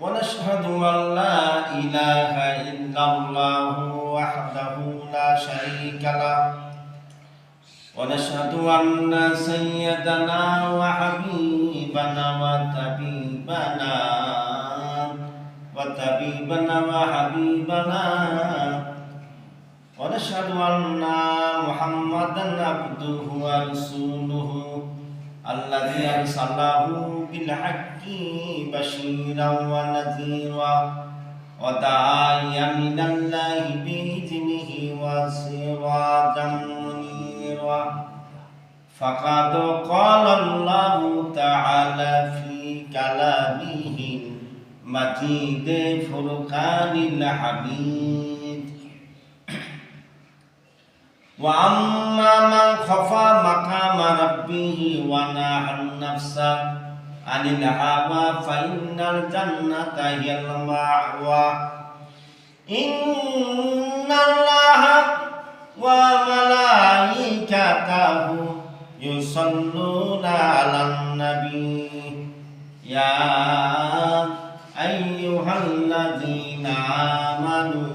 ونشهد أن لا إله إلا الله وحده لا شريك له ونشهد أن سيدنا وحبيبنا وطبيبنا وطبيبنا وحبيبنا ونشهد أن محمدا عبده ورسوله الذي أرسله بالحق بشيرا ونذيرا وداعيا من الله بإذنه وسراجا منيرا فقد قال الله تعالى في كلامه المجيد فرقان الحميد وأما من خفى مقام ربه ونهى النفس عن الهوى فإن الجنة هي المأوى إن الله وملائكته يصلون على النبي يا أيها الذين آمنوا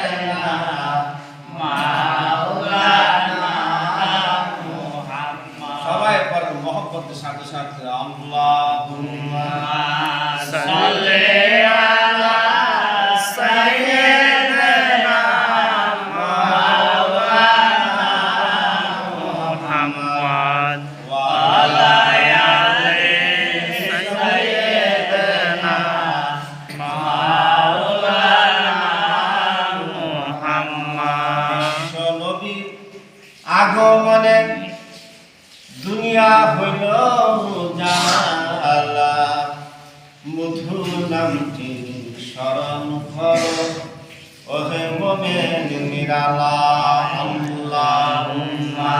下次啊。ওহে মোমেন নিরালা আল্লাহুম্মা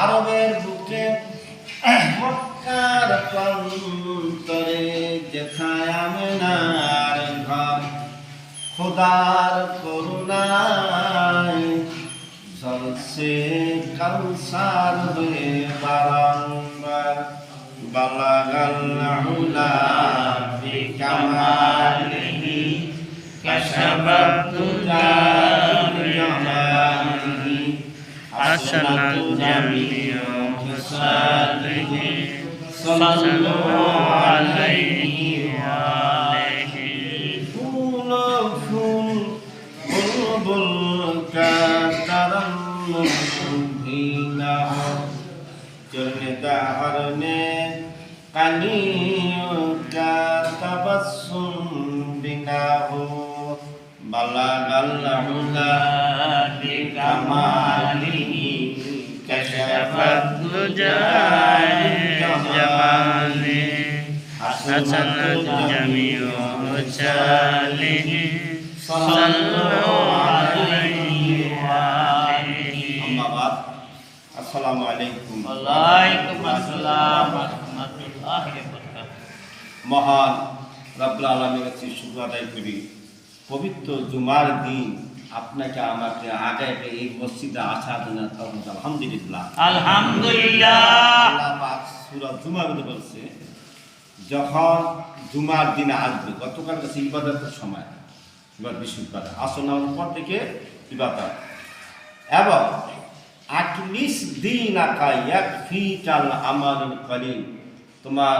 আরবের বুকে মক্কার প্রান্তরে আমেনার ঘর খোদার করুণায় জলসে কাউসার হয়ে বারংবার, বালাগাল উলা ফি কামালিহি وحسن الجميع خصاله صلى الله عليه وآله فول فول بلبل كترنم سبيلا جنة عرنه قليلك تبسم بناه بلغ العلا بكمال fadlu jai jamali hasanat jamiu chali sallu alaihi wa alihi amma ba'd assalamu alaikum wa alaikum assalam wa rahmatullahi wa barakatuh মহান রব্বুল আলামিনের কাছে শুকর আদায় করি পবিত্র জুমার দিন আপনাকে আমাকে আগে এই মসজিদে আসার জন্য তখন আলহামদুলিল্লাহ। আলহামদুলিল্লাহ। পাক জুমার মধ্যে বলছে যখন জুমার দিনে আসবে গতকাল কাছে ইবাদতের সময় এবার বৃহস্পতিবার। আসর নামার পর থেকে ইবাদত। এবং আটলিস দিন আকা এক ফি চাল আমার কলিল তোমার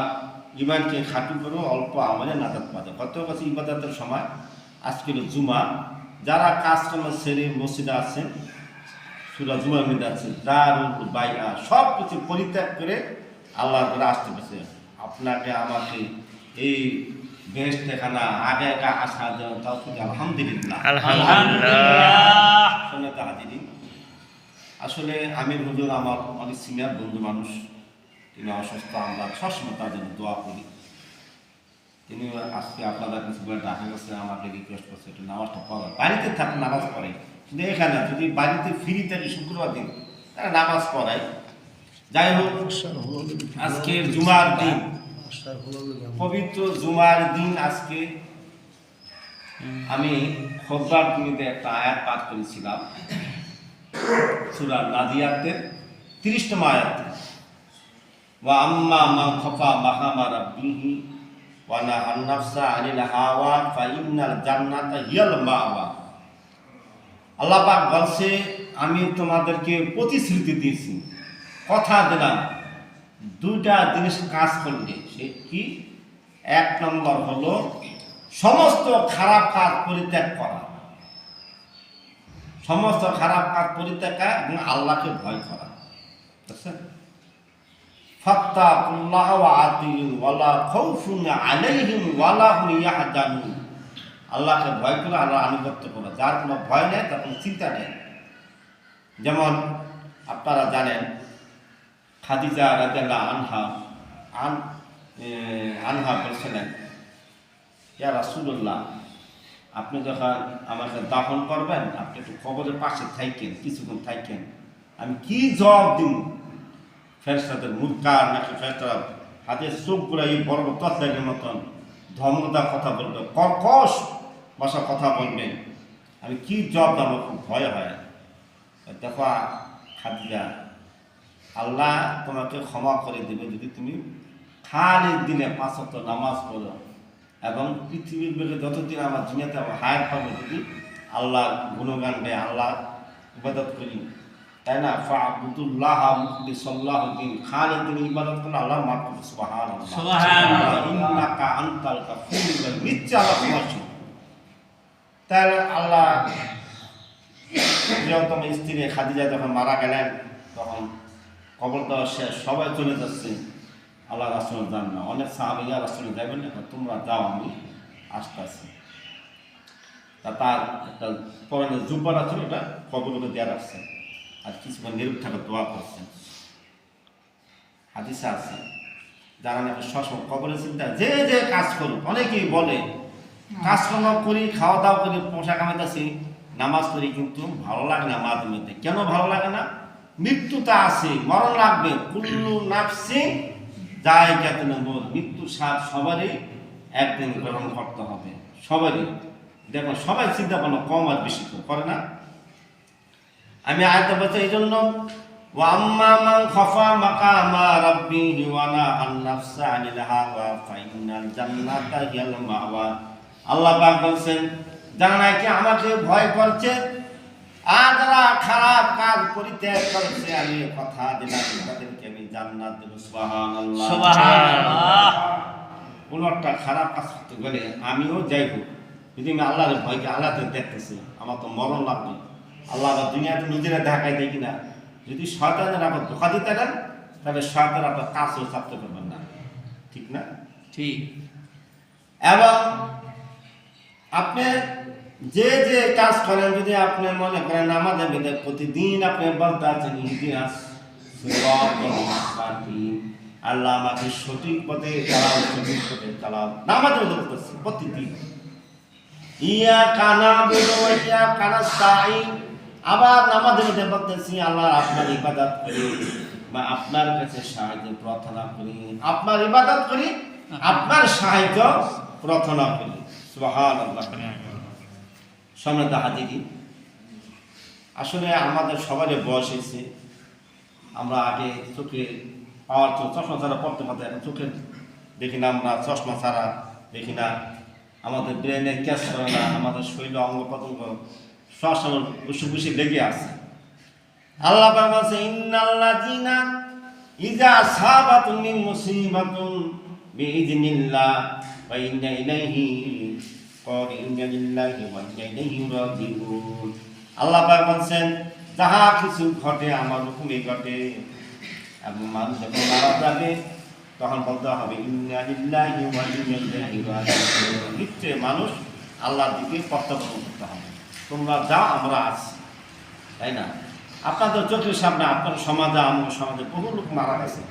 ইমানকে খাটু করো অল্প আমলে নাজাত পাবে গত কাছে ইবাদতের সময় আজকে হলো জুমা। যারা কাস্টমার সেরে মসজিদে আছেন সুরা জুমার মধ্যে আছে দারুল বাইয়া সব কিছু পরিত্যাগ করে আল্লাহ করে আসতে পেরেছে আপনাকে আমাকে এই বেশ দেখানা আগে আগে আসার জন্য তাও কিন্তু আলহামদুলিল্লাহ। আলহামদুলিল্লাহ আসলে আমির হুজুর আমার অনেক সিনিয়র বন্ধু মানুষ। তিনি অসুস্থ আমরা সবসময় তাদের জন্য দোয়া করি। তিনি আজকে আপনাদের কাছে বলে ডাকা গেছে আমাকে রিকোয়েস্ট করছে একটু নামাজটা পড়া। বাড়িতে থাকুন নামাজ পড়ে। কিন্তু এখানে যদি বাড়িতে ফ্রি থাকে শুক্রবার দিন তারা নামাজ পড়ায় যাই হোক আজকে জুমার দিন। পবিত্র জুমার দিন আজকে। আমি খোদ্বার ভূমিতে একটা আয়াত পাঠ করেছিলাম। সুরা নাদিয়াতের তিরিশতম আয়াত। ওয়া আম্মা মা খফা মাহামা রাব্বিহি আনিল হাওয়া ফা ইন্নাল জান্নাতা হিয়াল মাওয়া আল্লাহ পাক বলছে, আমি তোমাদেরকে প্রতিশ্রুতি দিয়েছি। কথা দিলাম। দুইটা জিনিস কাজ করলে সে কি? এক নম্বর হলো, সমস্ত খারাপ কাজ পরিত্যাগ করা। সমস্ত খারাপ কাজ পরিত্যাগ এবং আল্লাহকে ভয় করা। ফাত্তাকুল্লাহ ওয়া আতিউন ওয়ালা খাউফুন আলাইহিম ওয়ালা হুম ইয়াহজানুন। আল্লাহকে ভয় করে আল্লাহ আনুগত্য করা যার কোনো ভয় নেই, তার কোনো চিন্তা নেই। যেমন আপনারা জানেন, খাদিজা রাজাল্লাহ আনহা, আন আনহা বলছিলেন, ইয়া রাসূলুল্লাহ, আপনি যখন আমাকে দাফন করবেন, আপনি একটু কবরের পাশে থাকেন, কিছুক্ষণ থাকেন, আমি কি জবাব দিব? ফেরস্তাদের মুরকার নাকি ফেরস্তারা হাতে চোখগুলা এই বড় বড় তসলাইয়ের মতন ধর্মদার কথা বলবে, কর্কশ ভাষা কথা বলবে। আমি কি জব দেবো? খুব ভয় হয়। দেখো, খাদিজা, আল্লাহ তোমাকে ক্ষমা করে দেবে যদি তুমি খালি দিনে পাঁচত নামাজ পড়ো এবং পৃথিবীর বেগে যতদিন আমার দুনিয়াতে আমার হায়ার পাবো যদি আল্লাহ গুণগান গাই আল্লাহ ইবাদত করি তাই না ফাবুদুল্লাহ মুখলিসাল্লাহ দিন খালি দিন ইবাদত করলে আল্লাহ মাফ করবে সুবহানাল্লাহ সুবহানাল্লাহ। ইন্নাকা আনতাল কাফুরুল নিশ্চয় আল্লাহ ক্ষমাশীল তাহলে আল্লাহ প্রিয়তম স্ত্রী খাদিজা যখন মারা গেলেন তখন কবর দেওয়া শেষ সবাই চলে যাচ্ছে। আল্লাহ রাসুল যান না অনেক সাহাবিয়া রাসুল যাবেন না তোমরা যাও আমি আসতে আসি তা তার একটা পরনে জুব্বার আছে ওটা কবরকে দেওয়া রাখছে। আর কিছুক্ষণ নিরুপ থাকার দোয়া করছেন। হাদিসা আছে, যারা নাকি সবসময় কবরের চিন্তা যে যে কাজ করুক, অনেকেই বলে কাজকর্ম করি, খাওয়া দাওয়া করি, পোশাক কামাইতেছি নামাজ পড়ি, কিন্তু ভালো লাগে না মাঝে মধ্যে। কেন ভালো লাগে না? মৃত্যুটা আছে, মরণ লাগবে। কুল্লু নাফসি যায় কেতন মৃত্যুর স্বাদ সবারই একদিন গ্রহণ করতে হবে। সবারই। দেখো, সবাই চিন্তা ভাবনা কম আর বেশি করে না? আমি আয়তা বলছি এই জন্য আল্লাহ পাক বলছেন যারা নাকি আমাকে ভয় করছে আর যারা খারাপ কাজ করছে আমি কথা দিলাম তাদেরকে আমি জান্নাত দেব সুবহানাল্লাহ। সুবহানাল্লাহ। কোনো একটা খারাপ কাজ করতে গেলে আমিও যাই হোক যদি আমি আল্লাহর ভয়কে আল্লাহতে দেখতেছি আমার তো মরণ লাগবে। আল্লাহ আবার দুনিয়াতে নিজেরা দেখাই দেয় কিনা? যদি শয়তানের আবার ধোকা দিতে দেন তাহলে শয়তান আপনার কাজও চাপতে পারবেন না। ঠিক না? ঠিক। এবং আপনি যে যে কাজ করেন যদি আপনি মনে করেন আমাদের মধ্যে প্রতিদিন আপনি বলতে আছেন ইতিহাস আল্লাহ আমাকে সঠিক পথে চালাও সঠিক পথে চালাও। মধ্যে বলতেছি প্রতিদিন। ইয়া কানা বেরো ইয়া কানা সাই আবার নামাজের মধ্যে বলতেছি, আল্লাহ আপনার ইবাদত করি বা আপনার কাছে সাহায্য প্রার্থনা করি। আপনার ইবাদত করি, আপনার সাহায্য প্রার্থনা করি। সুবহানাল্লাহ। সম্রাট হাজিরি আসলে আমাদের সবারই বয়স হয়েছে। আমরা আগে চোখে পাওয়ার চো- চশমা ছাড়া পড়তে পারতাম, এখন চোখে দেখি না আমরা চশমা ছাড়া দেখি না। আমাদের ব্রেনে ক্যাচ করে না, আমাদের শরীর অঙ্গ প্রত্যঙ্গ শ্বাস আমার খুশি লেগে আছে। আল্লাহ বলছে ইন্নাল্লাহ জিনা ইজা সাবাতুন মিন মুসিবাতুন বিইজনিল্লাহ ওয়া ইন্না ইলাইহি ক্বারিনা লিল্লাহি ওয়া ইন্না ইলাইহি রাজিউন। আল্লাহ বলছেন, যাহা কিছু ঘটে আমার হুকুমে ঘটে, এবং মানুষ যখন মারা যাবে তখন বলতে হবে, ইন্না ওয়া ইন্না ইলাইহি রাজিউন। নিশ্চয় মানুষ আল্লাহর দিকে প্রত্যাবর্তন করতে হবে। তোমরা যাও আমরা আছি, তাই না? আপনাদের চোখের সামনে আপনার সমাজে আমার সমাজে বহু লোক মারা গেছে।